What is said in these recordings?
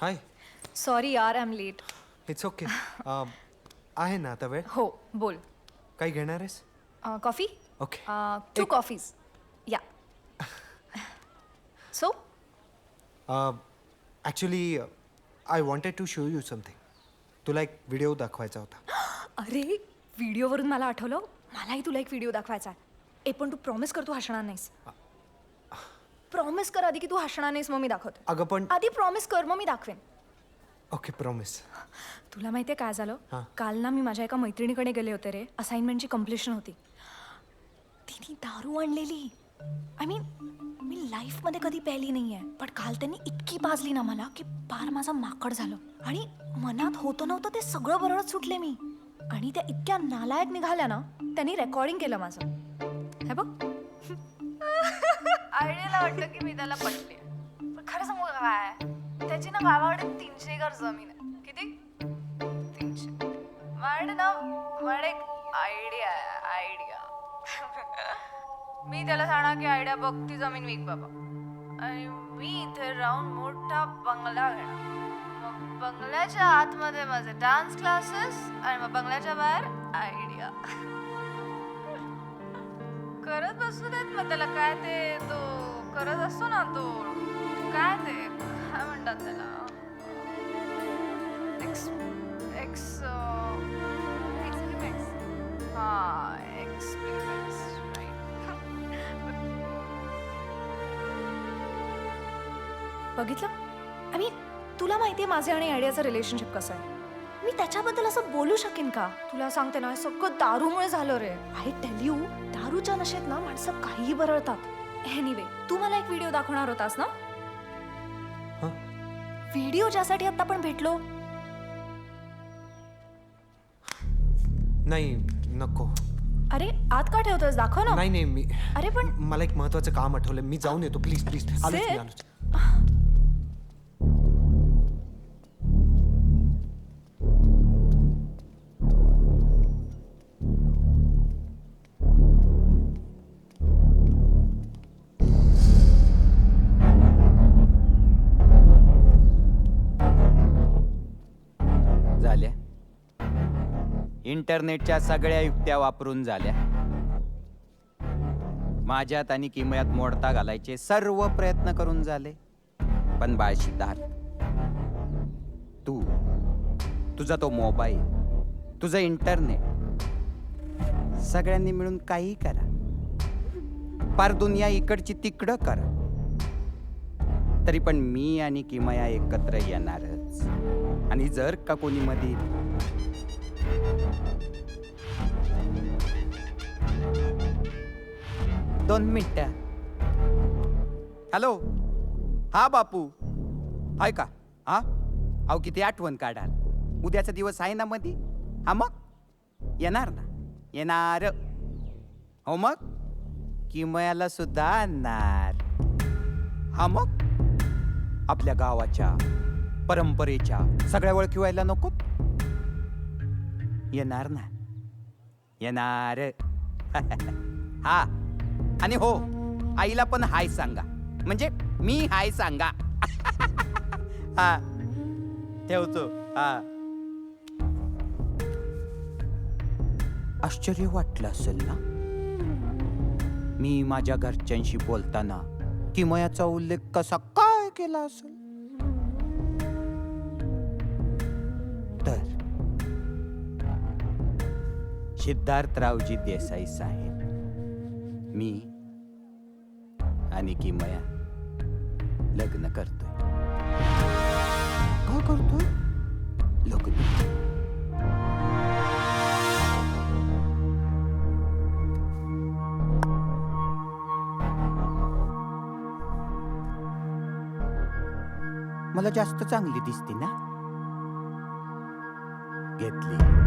हाय sorry यार I am late it's okay आहे ना आता वेळ? हो बोल. काही घेणार आहेस? कॉफी? ओके टू कॉफीज या so actually I wanted to show you something तुला एक व्हिडिओ दाखवायचा होता. अरे व्हिडिओवरून मला आठवलं. मलाही तुला एक व्हिडिओ दाखवायचा आहे. ए पण तू प्रॉमिस कर तू हसणार नाहीस. प्रॉमिस कर आधी की तू हसणार नाहीस मग मी दाखवते. अगं पण आधी प्रॉमिस कर मग मी दाखवेन. ओके प्रॉमिस तुला माहितीये काय झालं? हां. काल ना मी माझ्या एका मैत्रिणीकडे गेले होते रे. असाइनमेंटची कम्प्लिशन होती. तिने दारू आणलेली. आय मीन मी लाईफमध्ये कधी प्यायली नाही आहे पण काल त्यांनी इतकी पाजली ना मला की पार माझं माकड झालं. आणि मनात होतं नव्हतं ते सगळं बरोबर सुटले मी. आणि त्या इतक्या नालायक निघाल्या ना त्यांनी रेकॉर्डिंग केलं माझं. हे बघ. आयडियाला वाटतं की मी त्याला पटले. पण खरं सांगू का काय? त्याची ना गावाकडे तीनशे एकर जमीन आहे. किती? तीनशे. माझ्याकडे ना माझ्याकडे एक आयडिया आहे आयडिया मी त्याला सांगणार की आयडिया बघ ती जमीन विक बाबा. आणि मी इथे राहून मोठा बंगला घेणार. मग बंगल्याच्या आतमध्ये माझे डान्स क्लासेस आणि मग बंगल्याच्या बाहेर आयडिया करत बसू देत मग त्याला काय ते तो करत असतो ना तो. काय ते? काय म्हणतात त्याला? एक्स एक्स एक्सपेरिमेंट्स हा एक्सपेरिमेंट्स बघितलं? आय मीन तुला माहिती आहे माझे आणि आयडियाचं रिलेशनशिप कसं आहे? मी त्याच्याबद्दल असं बोलू शकेन का? तुला सांगते ना हे सगळं दारूमुळे झालं रे. आय टेल यू दारूच्या नशेत ना माणसं काहीही बरळतात. एनिवे तू मला एक व्हिडिओ दाखवणार होतास ना? हां? व्हिडिओ ज्यासाठी आता आपण भेटलो? नाही नको. अरे आत का ठेवतोस दाखव ना. नाही नाही मी अरे पण मला एक महत्वाचं काम आठवलं मी जाऊन येतो. प्लीज प्लीज आलोच मी. आलोच. इंटरनेटच्या सगळ्या युक्त्या वापरून झाल्या. माझ्यात आणि किमयात मोडता घालायचे सर्व प्रयत्न करून झाले. पण बाळ सिद्धार्थ तू तुझा तो मोबाईल तुझं इंटरनेट सगळ्यांनी मिळून काही करा. पार दुनिया इकडची तिकडं करा. तरी पण मी आणि किमया एकत्र येणारच. आणि जर का कोणी मध्ये दोन मिनिट. हॅलो. हा बापू. ऐका हा? अहो किती आठवण काढाल. उद्याचा दिवस आहे ना मध्ये हा मग? येणार ना? येणार. हो मग? किमयाला सुद्धा आणणार. हा मग? आपल्या गावाच्या परंपरेच्या सगळ्या ओळखी व्हायला नको? येणार ना. येणार. हा. आणि हो आईला पण हाय सांगा. म्हणजे मी हाय सांगा. हा. ठेवतो. हा. आश्चर्य वाटलं असेल ना? मी माझ्या घरच्यांशी बोलताना किमयाचा उल्लेख कसा काय केला असेल? सिद्धार्थरावजी देसाई साहेब मी आणि किमया लग्न करतोय. का करतोय? लग्न. मला जास्त चांगली दिसते ना? घेतली.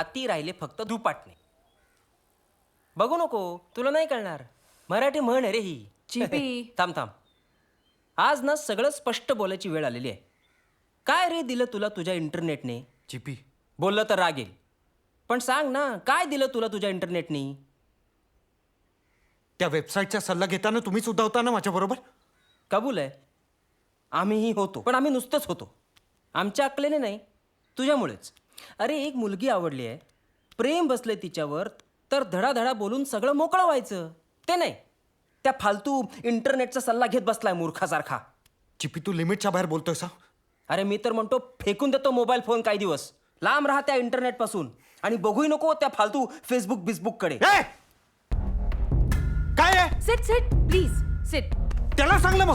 हाती राहिले फक्त धुपाटणे. बघू नको तुला नाही कळणार. मराठी म्हण आहे रे ही. चिपी. थांब थांब. आज ना सगळं स्पष्ट बोलायची वेळ आलेली आहे. काय रे दिलं तुला तुझ्या इंटरनेटने? चिपी. बोललं तर रागेल पण सांग ना काय दिलं तुला तुझ्या इंटरनेटनी? त्या वेबसाईटचा सल्ला घेताना तुम्ही सुद्धा होता ना माझ्याबरोबर कबूल आहे. आम्हीही होतो. पण आम्ही नुसतंच होतो. आमच्या अकलेने नाही तुझ्यामुळेच. अरे एक मुलगी आवडली आहे. प्रेम बसले तिच्यावर तर धडाधडा बोलून सगळं मोकळं व्हायचं. ते नाही. त्या फालतू इंटरनेटचा सल्ला घेत बसलाय मूर्खासारखा. चिपी तू लिमिटच्या बाहेर बोलतोय सा. अरे मी तर म्हणतो फेकून देतो मोबाईल फोन काही दिवस. लांब राहा त्या इंटरनेटपासून. आणि बघूही नको त्या फालतू फेसबुक बिसबुककडे ए! काय आहे? सिट सिट प्लीज सिट त्याला सांगलं मग.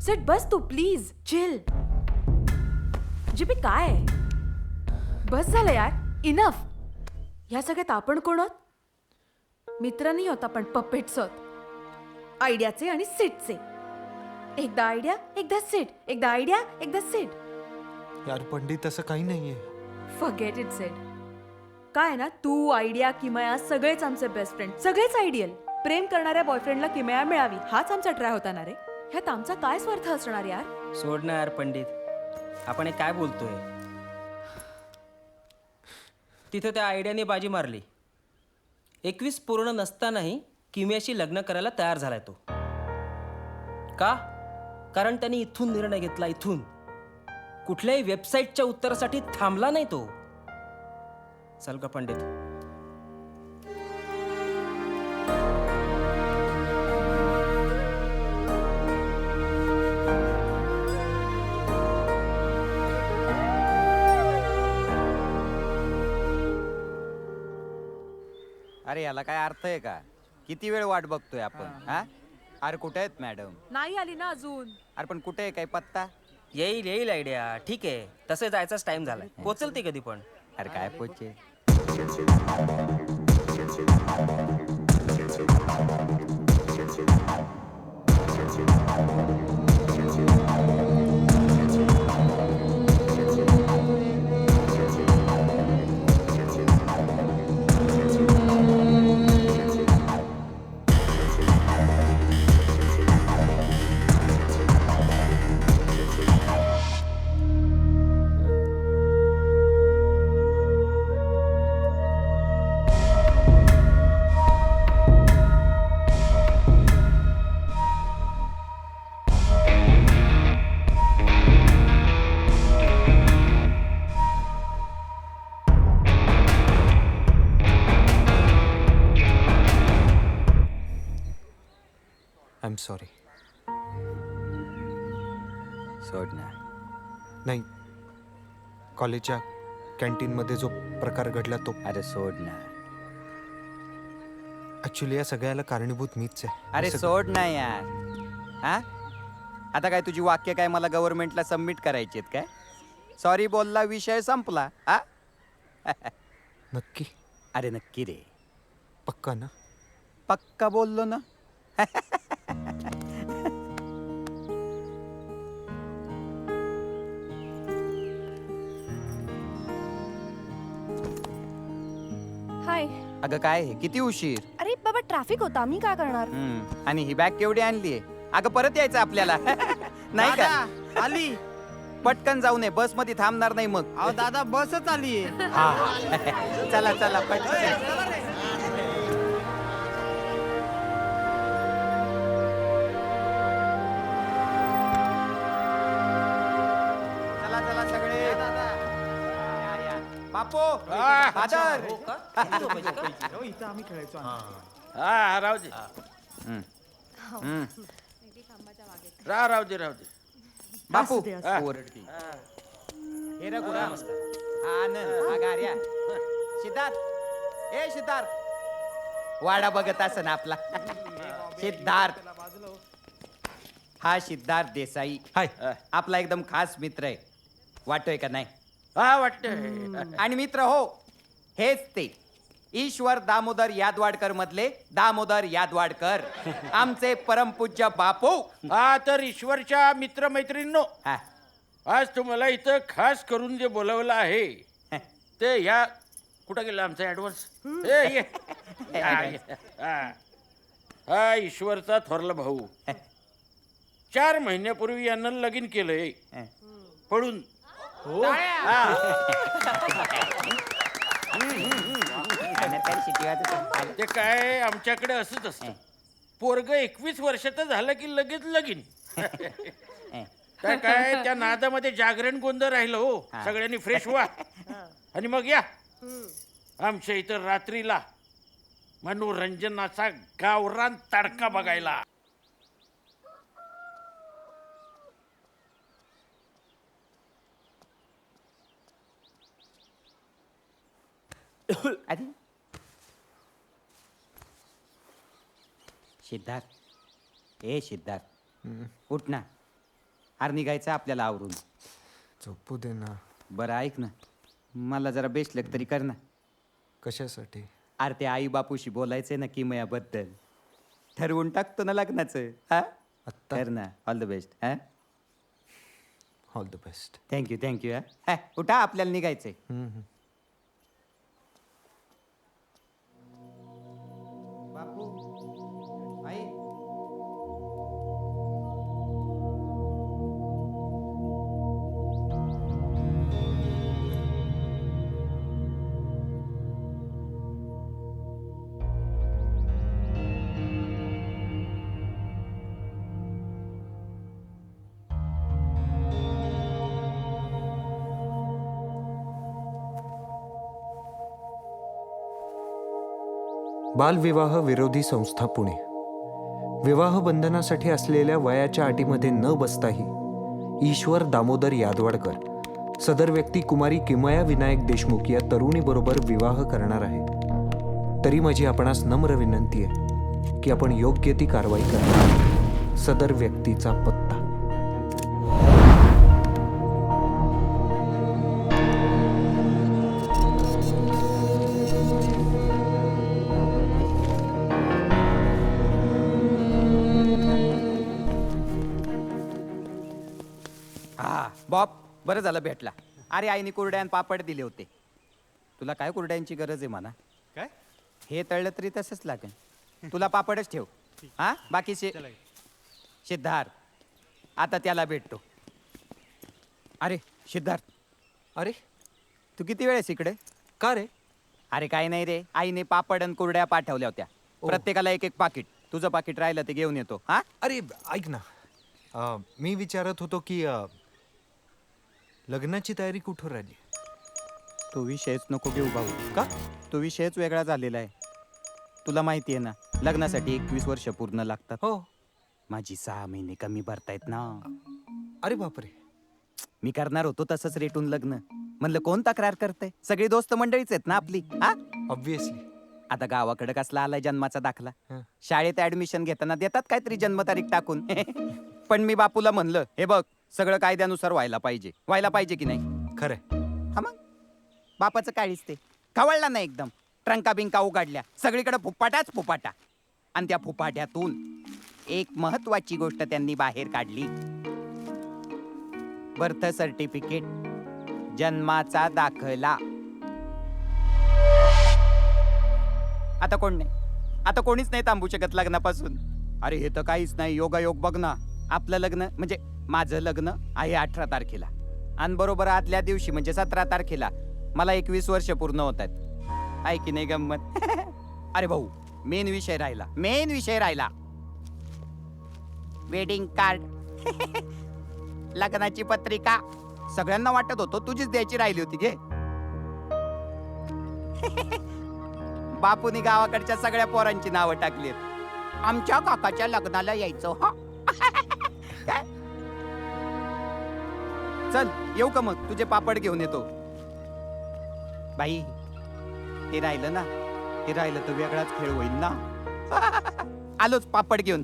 सिट बस तू प्लीज चिल जिपी काय आहे? बस झालं यार. इनफ ह्या सगळ्यात आपण कोण आहोत? मित्र नाही होत आपण पपेट्स आहोत. आयडियाचे आणि सीटचे एकदा आयडिया एकदा सीट एकदा आयडिया एकदा सीट यार पंडित असं काही नाहीये. फॉरगेट इट सेट काय आहे ना तू आयडिया किमया सगळेच आमचे बेस्ट फ्रेंड सगळेच आयडियल प्रेम करणाऱ्या बॉयफ्रेंडला किमया मिळावी हाच आमचा ट्राय होता ना रे. ह्यात आमचा काय स्वार्थ असणार यार? सोड ना यार पंडित. आपण हे काय बोलतोय? तिथं त्या आयडियाने बाजी मारली. एकवीस पूर्ण नसतानाही किम्याशी लग्न करायला तयार झालाय तो. का? कारण त्यांनी इथून निर्णय घेतला इथून. कुठल्याही वेबसाईटच्या उत्तरासाठी थांबला नाही तो. चल का पंडित अरे याला काय अर्थ आहे का? किती वेळ वाट बघतोय आपण हा. अरे कुठे आहेत मॅडम? नाही आली ना अजून. अरे पण कुठे आहे काही पत्ता? येईल येईल आयडिया ठीक आहे. तसे जायचाच टाइम झालाय. पोचल ते कधी पण. अरे काय पोचे सॉरी. सोड ना. नाही. कॉलेजच्या कॅन्टीनमध्ये जो प्रकार घडला तो अरे सोड ना. ॲक्च्युली या सगळ्याला कारणीभूत मीच आहे. अरे सोड ना यार. हा? आता काय तुझी वाक्य काय मला गव्हर्नमेंटला सबमिट करायची आहेत काय? सॉरी बोलला विषय संपला. हा? नक्की. अरे नक्की रे. पक्का ना? पक्का बोललो ना? अगं काय हे किती उशीर? अरे बाबा ट्रॅफिक होता. मी काय करणार? हम्म, आणि ही बॅग केवढी आणलीये अगं परत यायचं आपल्याला. नाही का? आली. पटकन जाऊ नये बसमध्ये थांबणार नाही मग. अहो दादा बसच आली चला चला पटकन. बापू. फादर हा दे राहू दे बापू. हा. ओरडती हे. रे गुरा हा आनंद. हा गार्या. सिद्धार्थ. ए सिद्धार्थ. वाडा बघत ना आपला. सिद्धार्थ. हा सिद्धार्थ देसाई. हाय. आपला एकदम खास मित्र आहे. वाटतोय का नाही? हा वाटत आणि मित्र हो हेच ते. ईश्वर दामोदर यादवाडकर मधले दामोदर यादवाडकर. आमचे परमपूज्य बापू. हा तर ईश्वरच्या मित्रमैत्रिणींनो हा. आज तुम्हाला इथं खास करून जे बोलवलं आहे ते ह्या कुठं गेला आमचा ऍडव्हान्स ए ये. या, ये. हा. हा ईश्वरचा थोरला भाऊ. चार महिन्यापूर्वी यानं लगीन केलंय. पळून ते काय आमच्याकडे असंच असतं. पोरग एकवीस वर्षाचं झालं की लगेच लगीन. काय काय त्या नादामध्ये जागरण गोंधळ राहिलं हो. सगळ्यांनी फ्रेश व्हा. आणि मग या. आमच्या इथं रात्रीला मनोरंजनाचा गावरान तडका बघायला. अरे सिद्धार्थ. ए सिद्धार्थ. उठ ना. अरे निघायचं आपल्याला आवरून. झोपू दे ना. बरं ऐक ना. मला जरा बेस्ट लग तरी कर ना. कशासाठी? अरे ते आई बापूशी बोलायचंय ना किमयाबद्दल. ठरवून टाकतो ना लग्नाचं. हा? आत्ता? कर ना. ऑल द बेस्ट हा? All the best thank you thank you हा? हा, उठा आपल्याला निघायचंय. बालविवाह विरोधी संस्था पुणे. विवाह बंधनासाठी असलेल्या वयाच्या अटीमध्ये न बसताही ईश्वर दामोदर यादवाडकर सदर व्यक्ती कुमारी किमया विनायक देशमुख या तरुणीबरोबर विवाह करणार आहे. तरी माझी आपणास नम्र विनंती आहे की आपण योग्य ती कारवाई करा. सदर व्यक्तीचा पत्ता. हा बॉब बरं झालं भेटला. अरे आईने कुरड्यान पापड दिले होते. तुला काय कुरड्यांची गरज आहे म्हणा? काय? हे तळलं तरी तसंच लागेल. तुला पापडच ठेव. हा बाकीचे सिद्धार्थ आता त्याला भेटतो. अरे सिद्धार्थ. अरे? तू किती वेळेस इकडे? का रे? अरे काय नाही रे. आईने पापड आणि कुरड्या पाठवल्या होत्या. प्रत्येकाला एक एक पाकिट. तुझं पाकिट राहिलं ते घेऊन येतो. हा? अरे ऐक ना. अं, मी विचारत होतो की अं, लग्नाची तयारी कुठं राहिली? तो विषयच नको घेऊ भाऊ. का? तो विषयच वेगळा झालेला आहे. तुला माहिती आहे ना लग्नासाठी एकवीस वर्ष पूर्ण लागतात. हो. माझी सहा महिने कमी भरतायत ना. अरे बापरे. मी करणार होतो तसंच रेटून लग्न. म्हणलं कोण तक्रार करते सगळी दोस्त मंडळीच आहेत ना आपली हा? ऑब्विसली आता गावाकडे कसला आलाय जन्माचा दाखला. हं. शाळेत ऍडमिशन घेताना देतात काहीतरी जन्मतारीख टाकून. पण मी बापूला म्हणलं हे बघ सगळं कायद्यानुसार व्हायला पाहिजे. व्हायला पाहिजे की नाही? खरंय. हा मग? बापाचं काळीच ते. खवळला नाही एकदम. ट्रंका बिंका उघडल्या. सगळीकडे फुपाटाच फुपाटा. आणि त्या फुपाट्यातून एक महत्वाची गोष्ट त्यांनी बाहेर काढली. Birth certificate. जन्माचा दाखला. आता कोण नाही? आता कोणीच नाही थांबू शकत लग्नापासून. अरे हे तर काहीच नाही. योगायोग बघ ना. आपलं लग्न म्हणजे माझं लग्न आहे अठरा तारखेला. आणि बरोबर आदल्या दिवशी म्हणजे सतरा तारखेला मला एकवीस वर्ष पूर्ण होत आहेत. आहे की नाही गंमत? अरे भाऊ मेन विषय राहिला मेन विषय राहिला. वेडिंग कार्ड लग्नाची पत्रिका. सगळ्यांना वाटत होतो तुझीच द्यायची राहिली होती घे बापूनी गावाकडच्या सगळ्या पोरांची नावं टाकली आमच्या काकाच्या लग्नाला यायचं हा? चल येऊ का मग? तुझे पापड घेऊन येतो. बाई ते राहिलं ना? ते राहिलं तर वेगळाच खेळ होईल ना? आलोच पापड घेऊन.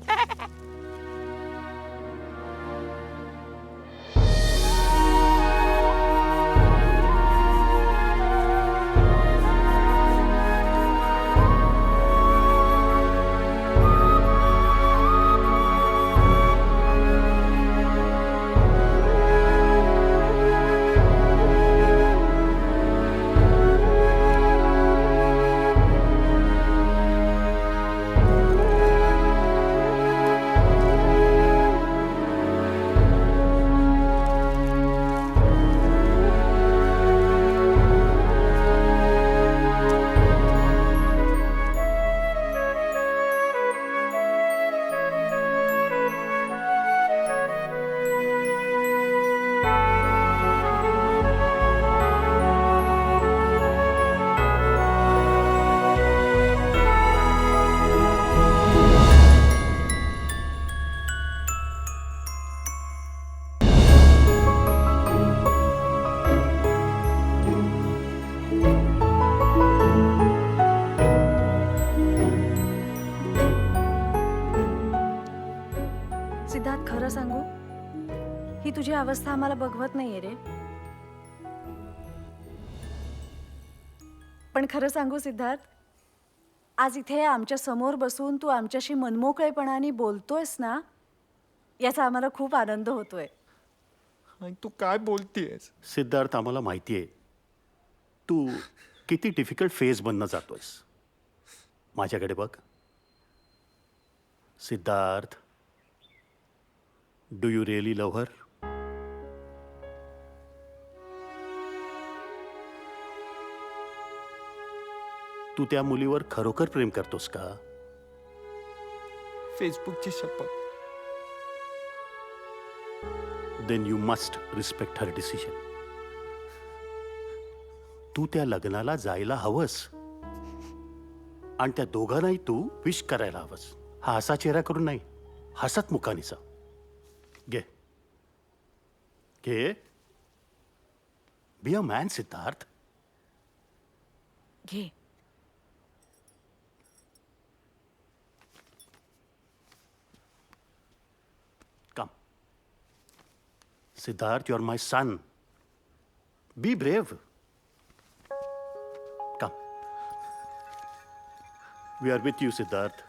तुझी अवस्था आम्हाला बघवत नाहीये रे. पण खरं सांगू सिद्धार्थ आज इथे आमच्यासमोर बसून तू आमच्याशी मनमोकळेपणाने बोलतोयस ना याचा आम्हाला खूप आनंद होतोय. आणि तू काय बोलतीयस? सिद्धार्थ आम्हाला माहिती आहे तू किती डिफिकल्ट फेजमधनं जातोयस. माझ्याकडे बघ. Siddharth do you really love her तू त्या मुलीवर खरोखर प्रेम करतोस का? फेसबुकची शपथ. Then you must respect her decision तू त्या लग्नाला जायला हवंस. आणि त्या दोघांनाही तू विश करायला हवंस. हा असा चेहरा करून नाही हसत मुखानीचा घे. घे. Be a man Siddharth. घे. Siddharth, you're my son. Be brave. Come. We are with you, Siddharth.